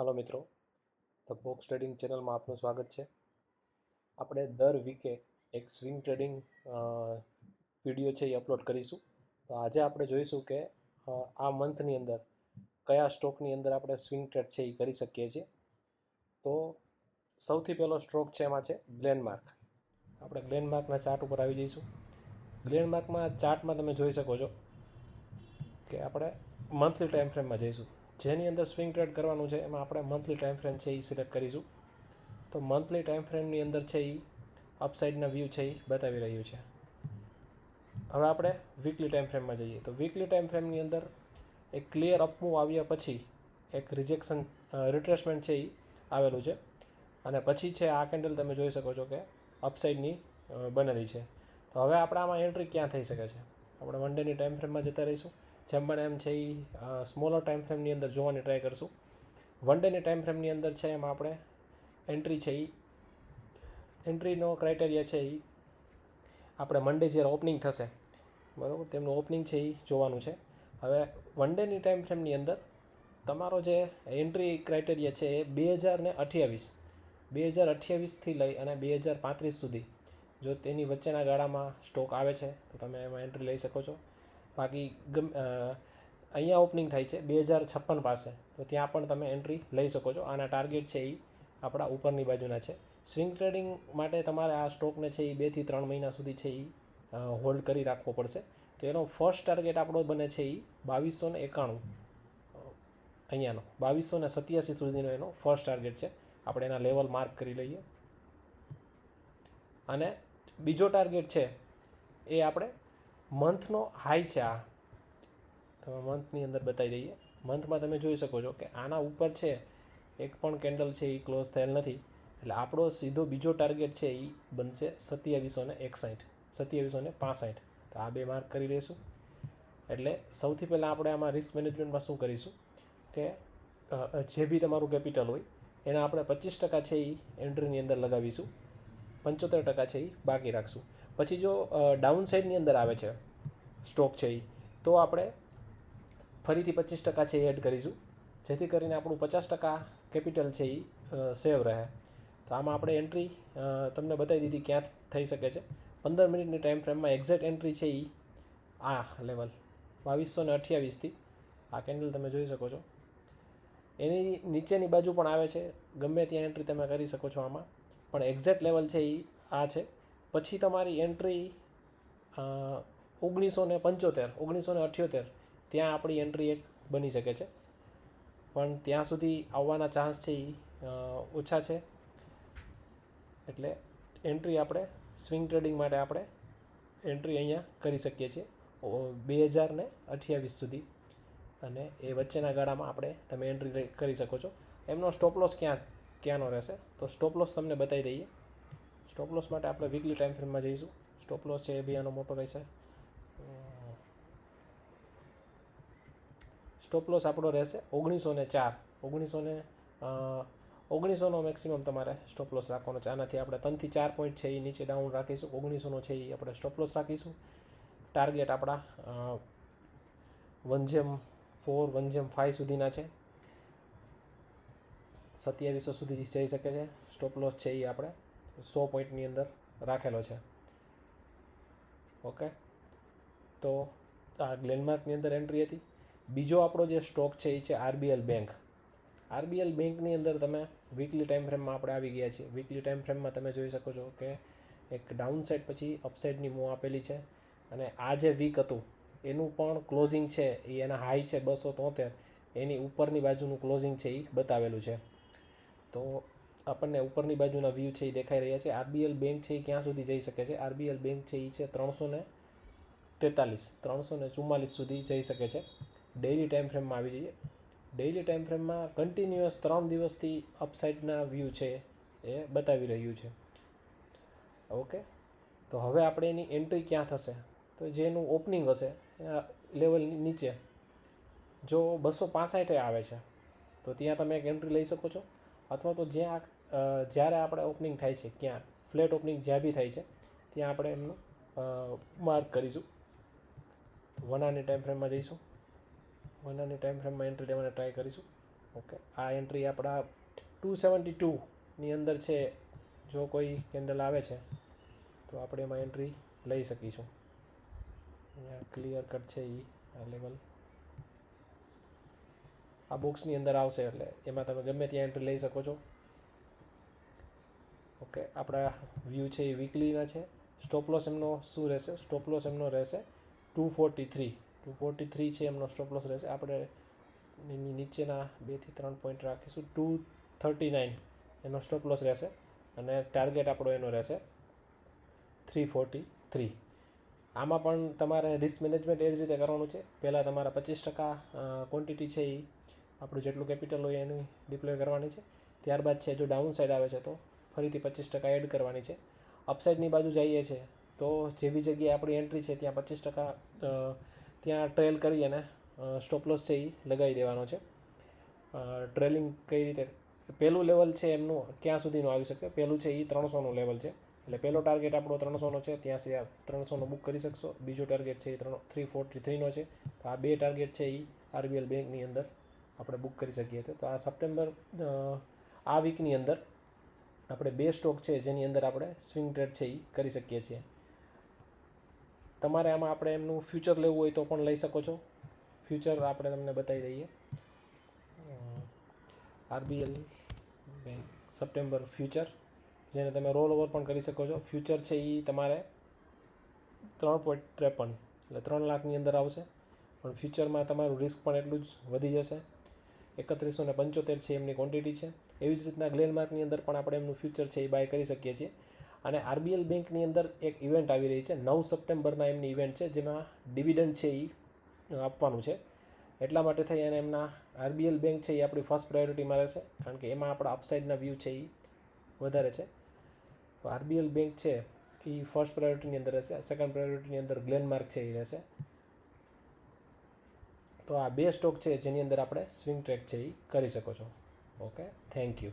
હાલો મિત્રો, the box trading ચેનલમાં આપનું સ્વાગત છે. આપણે દર વીકે એક સ્વિંગ ટ્રેડિંગ વીડિયો છે એ અપલોડ કરીશું. તો આજે આપણે જોઈશું કે આ મંથની અંદર કયા સ્ટોકની અંદર આપણે સ્વિંગ ટ્રેડ છે એ કરી શકીએ છીએ. તો સૌથી પહેલો સ્ટ્રોક છે એમાં છે ગ્લેનમાર્ક. આપણે ગ્લેનમાર્કના ચાર્ટ ઉપર આવી જઈશું. ગ્લેનમાર્કમાં ચાર્ટમાં તમે જોઈ શકો છો કે આપણે મંથલી ટાઈમ ફ્રેમમાં જઈશું. જેની અંદર સ્વિંગ ટ્રેડ કરવાનું છે, એમાં આપણે મંથલી ટાઈમ ફ્રેમ છે એ સિલેક્ટ કરીશું. તો મંથલી ટાઈમ ફ્રેમની અંદર છે એ અપસાઇડના વ્યૂ છે એ બતાવી રહ્યું છે. હવે આપણે વીકલી ટાઈમ ફ્રેમમાં જઈએ. તો વીકલી ટાઈમ ફ્રેમની અંદર એક ક્લિયર અપમૂવ આવ્યા પછી એક રિજેક્શન રિટ્રેસમેન્ટ છે એ આવેલું છે. અને પછી છે આ કેન્ડલ તમે જોઈ શકો છો કે અપસાઇડની બનેલી છે. તો હવે આપણે આમાં એન્ટ્રી ક્યાં થઈ શકે છે? આપણે વન ડેની ટાઈમ ફ્રેમમાં જતા રહીશું. જેમ બને એમ છે એ સ્મોલર ટાઈમ ફ્રેમની અંદર જોવાની ટ્રાય કરશું. વન ડેની ટાઈમ ફ્રેમની અંદર છે એમાં આપણે એન્ટ્રી છે એ એન્ટ્રીનો ક્રાઇટેરિયા છે એ આપણે મંડે જ્યારે ઓપનિંગ થશે, બરાબર? તેમનું ઓપનિંગ છે એ જોવાનું છે. હવે વન ડેની ટાઈમ ફ્રેમની અંદર તમારો જે એન્ટ્રી ક્રાઇટેરિયા છે એ બે હજાર ને અઠ્યાવીસ. બે હજાર અઠ્યાવીસથી લઈ અને બે હજાર પાંત્રીસ સુધી જો તેની વચ્ચેના ગાળામાં સ્ટોક આવે છે, તો તમે એમાં એન્ટ્રી લઈ શકો છો. બાકી ગમ અહીંયા ઓપનિંગ થાય છે બે હજાર છપ્પન પાસે. તો ત્યાં પણ તમે એન્ટ્રી લઈ શકો છો. આના ટાર્ગેટ છે એ આપણા ઉપરની બાજુના છે. સ્વિંગ ટ્રેડિંગ માટે તમારે આ સ્ટોકને છે એ બેથી ત્રણ મહિના સુધી છે એ હોલ્ડ કરી રાખવો પડશે. તો એનો ફર્સ્ટ ટાર્ગેટ આપણો બને છે એ બાવીસો ને એકાણું. અહીંયાનો બાવીસો ને સત્યાસી સુધીનો એનો ફર્સ્ટ ટાર્ગેટ છે. આપણે એના લેવલ માર્ક કરી લઈએ. અને બીજો ટાર્ગેટ છે એ આપણે મંથનો હાઈ છે આ. તમે મંથની અંદર બતાવી દઈએ. મંથમાં તમે જોઈ શકો છો કે આના ઉપર છે, એક પણ કેન્ડલ છે, એ ક્લોઝ થયેલ નથી. એટલે આપણો સીધો બીજો ટાર્ગેટ છે એ બનશે સત્યાવીસો ને એકસાઠ. સત્યાવીસો ને પાસઠ. તો આ બે માર્ક કરી લઈશું એટલે સૌથી પહેલાં આપણે આમાં રિસ્ક મેનેજમેન્ટમાં શું કરીશું કે જે બી તમારું કેપિટલ હોય, એના આપણે પચીસ ટકા છે એ એન્ટ્રીની અંદર લગાવીશું. પંચોતેર ટકા છે એ બાકી રાખશું. પછી જો ડાઉન સાઈડની અંદર આવે છે સ્ટોક છે એ તો આપણે ફરીથી પચીસ ટકા છે એ એડ કરીશું. જેથી કરીને આપણું પચાસ ટકા કેપિટલ છે એ સેવ રહે. તો આમાં આપણે એન્ટ્રી તમને બતાવી દીધી ક્યાં થઈ શકે છે. પંદર મિનિટની ટાઈમ ફ્રેમમાં એક્ઝેક્ટ એન્ટ્રી છે એ આ લેવલ બાવીસો ને અઠ્યાવીસથી આ કેન્ડલ તમે જોઈ શકો છો. એની નીચેની બાજુ પણ આવે છે. ગમે ત્યાં એન્ટ્રી તમે કરી શકો છો આમાં. પણ એક્ઝેક્ટ લેવલ છે એ આ છે. પછી તમારી એન્ટ્રી ઓગણીસો ને પંચોતેર, ઓગણીસો ને અઠ્યોતેર, ત્યાં આપણી એન્ટ્રી એક બની શકે છે. પણ ત્યાં સુધી આવવાના ચાન્સ છે એ ઓછા છે. એટલે એન્ટ્રી આપણે સ્વિંગ ટ્રેડિંગ માટે આપણે એન્ટ્રી અહીંયા કરી શકીએ છીએ. બે હજાર ને અઠ્યાવીસ સુધી. અને એ વચ્ચેના ગાળામાં આપણે તમે એન્ટ્રી કરી શકો છો. એમનો સ્ટોપ લોસ ક્યાં, ક્યાંનો રહેશે? તો સ્ટોપ લોસ તમને બતાવી દઈએ. સ્ટોપ લોસ માટે આપણે વીકલી ટાઈમ ફ્રેમમાં જઈશું. સ્ટોપ લોસ છે એ બી આનો મોટો રહેશે. સ્ટોપ લોસ આપણો રહેશે ઓગણીસો ને ચાર. ઓગણીસો ને ઓગણીસોનો મેક્સિમમ તમારે સ્ટોપ લોસ રાખવાનો છે. આનાથી આપણે ત્રણથી ચાર પોઈન્ટ છે એ નીચે ડાઉન રાખીશું. ઓગણીસોનો છે એ આપણે સ્ટોપ લોસ રાખીશું. ટાર્ગેટ આપણા વન જેમ ફોર વન જેમ ફાઇવ સુધીના છે. સત્યાવીસો સુધી જઈ શકે છે. સ્ટોપ લોસ છે એ આપણે સો પોઈન્ટની અંદર રાખેલો છે. ઓકે? તો આ ગ્લેનમાર્કની અંદર એન્ટ્રી હતી. બીજો આપણો જે સ્ટોક છે એ છે આરબીએલ બેંક. આરબીએલ બેંકની અંદર તમે વીકલી ટાઈમ ફ્રેમમાં આપણે આવી ગયા છીએ. વીકલી ટાઈમ ફ્રેમમાં તમે જોઈ શકો છો કે એક ડાઉન સાઇડ પછી અપસાઇડની મૂવ આપેલી છે. અને આ જે વીક હતું, એનું પણ ક્લોઝિંગ છે એ એના હાઈ છે બસો તોતેર. એની ઉપરની બાજુનું ક્લોઝિંગ છે એ બતાવેલું છે. તો આપણને ઉપરની બાજુના વ્યૂ છે એ દેખાઈ રહ્યા છે. આરબીએલ બેંક છે એ ક્યાં સુધી જઈ શકે છે? આરબીએલ બેંક છે એ છે ત્રણસો ને તેતાલીસ ત્રણસો ને ચુમ્માલીસ સુધી જઈ શકે છે. ડેઇલી ટાઈમ ફ્રેમમાં આવી જઈએ. ડેઇલી ટાઈમ ફ્રેમમાં કન્ટિન્યુઅસ ત્રણ દિવસથી અપસાઇડના વ્યૂ છે એ બતાવી રહ્યું છે. ઓકે? તો હવે આપણે એની એન્ટ્રી ક્યાં થશે? તો જેનું ઓપનિંગ હશે, એના લેવલની નીચે. જો બસો પાસઠે આવે છે, તો ત્યાં તમે એક એન્ટ્રી લઈ શકો છો. અથવા તો જ્યાં જ્યારે આપણે ઓપનિંગ થાય છે ક્યાં ફ્લેટ ઓપનિંગ જ્યાં બી થાય છે, ત્યાં આપણે એમનું માર્ક કરીશું. વન આની ટાઈમ ફ્રેમમાં જઈશું. વન આની ટાઈમ ફ્રેમમાં એન્ટ્રી લેવાની ટ્રાય કરીશું. ઓકે આ એન્ટ્રી આપણા ટુ સેવન્ટી ટુની અંદર છે. જો કોઈ કેન્ડલ આવે છે, તો આપણે એમાં એન્ટ્રી લઈ શકીશું. અહીંયા ક્લિયર કટ છે એ આ લેવલ આ બોક્સની અંદર આવશે એટલે એમાં તમે ગમે ત્યાં એન્ટ્રી લઈ શકો છો. ઓકે, આપણા વ્યૂ છે એ વીકલીના છે. સ્ટોપ લોસ એમનો શું રહેશે? સ્ટોપ લોસ એમનો રહેશે two forty three two forty three છે એમનો સ્ટોપ લોસ રહેશે. આપણે એની નીચેના બેથી ત્રણ પોઈન્ટ રાખીશું. ટુ થર્ટી નાઇન એનો સ્ટોપ લોસ રહેશે. અને ટાર્ગેટ આપણો એનો રહેશે થ્રી ફોર્ટી થ્રી આમાં પણ તમારે રિસ્ક મેનેજમેન્ટ એ જ રીતે કરવાનું છે. પહેલાં તમારા પચીસ ટકા ક્વોન્ટિટી છે એ આપણું જેટલું કેપિટલ હોય એની ડિપ્લોય કરવાની છે. ત્યારબાદ છે જો ડાઉન સાઈડ આવે છે તો ફરીથી પચીસ ટકા એડ કરવાની છે. અપસાઇડની બાજુ જઈએ છીએ તો જે બી જગ્યાએ આપણી એન્ટ્રી છે, ત્યાં પચીસ ટકા ત્યાં ટ્રેલ કરી અને સ્ટોપલોસ છે એ લગાવી દેવાનો છે. ટ્રેલિંગ કઈ રીતે પહેલું લેવલ છે એમનું ક્યાં સુધીનું આવી શકે? પહેલું છે એ ત્રણસોનું લેવલ છે. એટલે પહેલો ટાર્ગેટ આપણો ત્રણસોનો છે, ત્યાં સુધી આ ત્રણસોનો બુક કરી શકશો. બીજો ટાર્ગેટ છે એ ત્રણ, થ્રી ફોર્ટી થ્રીનો છે. તો આ બે ટાર્ગેટ છે એ આરબીએલ બેંકની અંદર આપણે બુક કરી શકીએ છીએ. તો આ સપ્ટેમ્બર આ વીકની અંદર આપણે બે સ્ટોક છે જેની અંદર આપણે સ્વિંગ ટ્રેડ છે એ કરી શકીએ છીએ. તમારે આમાં આપણે એમનું ફ્યુચર લેવું હોય તો પણ લઈ શકો છો. ફ્યુચર આપણે તમને બતાવી દઈએ. આરબીએલ બેંક સપ્ટેમ્બર ફ્યુચર, જેને તમે રોલ ઓવર પણ કરી શકો છો. ફ્યુચર છે એ તમારે ત્રણ પોઈન્ટ ત્રેપન એટલે ત્રણ લાખની અંદર આવશે. પણ ફ્યુચરમાં તમારું રિસ્ક પણ એટલું જ વધી જશે. એકત્રીસો ને પંચોતેર છે એમની ક્વોન્ટિટી છે. એવી જ રીતના ગ્લેન માર્કની અંદર પણ આપણે એમનું ફ્યુચર છે એ બાય કરી શકીએ છીએ. અને આરબીએલ બેંકની અંદર એક ઇવેન્ટ આવી રહી છે. નવ સપ્ટેમ્બરના એમની ઇવેન્ટ છે, જેમાં ડિવિડન્ડ છે એ આપવાનું છે. એટલા માટે થઈ અને એમના આરબીએલ બેંક છે એ આપણી ફર્સ્ટ પ્રાયોરિટીમાં રહેશે. કારણ કે એમાં આપણા અપસાઇડના વ્યૂ છે એ વધારે છે. તો આરબીએલ બેંક છે એ ફર્સ્ટ પ્રાયોરિટીની અંદર રહેશે. સેકન્ડ પ્રાયોરિટીની અંદર ગ્લેનમાર્ક છે એ રહેશે. તો આ બે સ્ટોક છે જેની અંદર આપણે સ્વિંગ ટ્રેક છે એ કરી શકો છો. okay? Thank you.